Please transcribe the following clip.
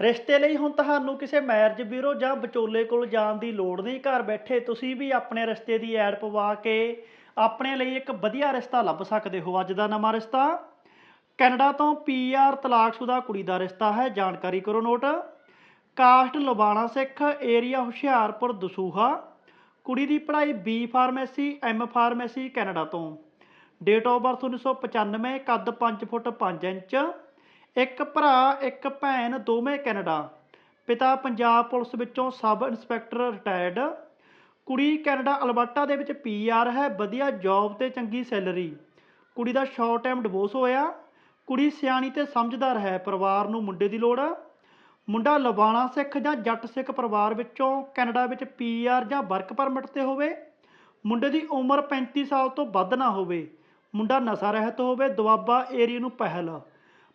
ਰਿਸ਼ਤੇ ਲਈ ਹੁਣ ਤੁਹਾਨੂੰ ਕਿਸੇ ਮੈਰਿਜ ਬਿਊਰੋ ਜਾਂ ਵਿਚੋਲੇ ਕੋਲ ਜਾਣ ਦੀ ਲੋੜ ਨਹੀਂ। ਘਰ ਬੈਠੇ ਤੁਸੀਂ ਵੀ ਆਪਣੇ ਰਿਸ਼ਤੇ ਦੀ ਐਡ ਪਵਾ ਕੇ ਆਪਣੇ ਲਈ ਇੱਕ ਵਧੀਆ ਰਿਸ਼ਤਾ ਲੱਭ ਸਕਦੇ ਹੋ। ਅੱਜ ਦਾ ਨਵਾਂ ਰਿਸ਼ਤਾ ਕੈਨੇਡਾ ਤੋਂ ਪੀਆਰ ਤਲਾਕਸ਼ੁਦਾ ਕੁੜੀ ਦਾ ਰਿਸ਼ਤਾ ਹੈ। ਜਾਣਕਾਰੀ ਕਰੋ note. Caste Lubana Sikh, area Hoshiarpur, Dasuya. ਕੁੜੀ ਦੀ ਪੜ੍ਹਾਈ B pharmacy, M pharmacy Canada ਤੋਂ। ਡੇਟ ਆਫ ਬਰਥ 1995 ਕੱਦ 5 ਫੁੱਟ 5 ਇੰਚ। ਇੱਕ ਭਰਾ, ਇੱਕ ਭੈਣ, ਦੋਵੇਂ ਕੈਨੇਡਾ। ਪਿਤਾ ਪੰਜਾਬ ਪੁਲਿਸ ਵਿੱਚੋਂ ਸਬ ਇੰਸਪੈਕਟਰ ਰਿਟਾਇਰਡ। ਕੁੜੀ ਕੈਨੇਡਾ ਅਲਬਰਟਾ ਦੇ ਵਿੱਚ ਪੀਆਰ ਹੈ, ਵਧੀਆ ਜੌਬ ਤੇ ਚੰਗੀ ਸੈਲਰੀ। ਕੁੜੀ ਦਾ ਸ਼ਾਰਟ ਟਾਈਮ ਡਿਵੋਰਸ ਹੋਇਆ। ਕੁੜੀ ਸਿਆਣੀ ਤੇ ਸਮਝਦਾਰ ਹੈ, ਪਰਿਵਾਰ ਨੂੰ ਮੁੰਡੇ ਦੀ ਲੋੜ। ਮੁੰਡਾ ਲਬਾਣਾ ਸਿੱਖ ਜਾਂ ਜੱਟ ਸਿੱਖ ਪਰਿਵਾਰ ਵਿੱਚੋਂ ਕੈਨੇਡਾ ਵਿੱਚ ਪੀਆਰ ਜਾਂ ਵਰਕ ਪਰਮਿਟ ਤੇ ਹੋਵੇ। ਮੁੰਡੇ ਦੀ ਉਮਰ 35 ਸਾਲ ਤੋਂ ਵੱਧ ਨਾ ਹੋਵੇ। ਮੁੰਡਾ ਨਸ਼ਾ ਰਹਿਤ ਹੋਵੇ, ਦੁਆਬਾ ਏਰੀਆ ਨੂੰ ਪਹਿਲ।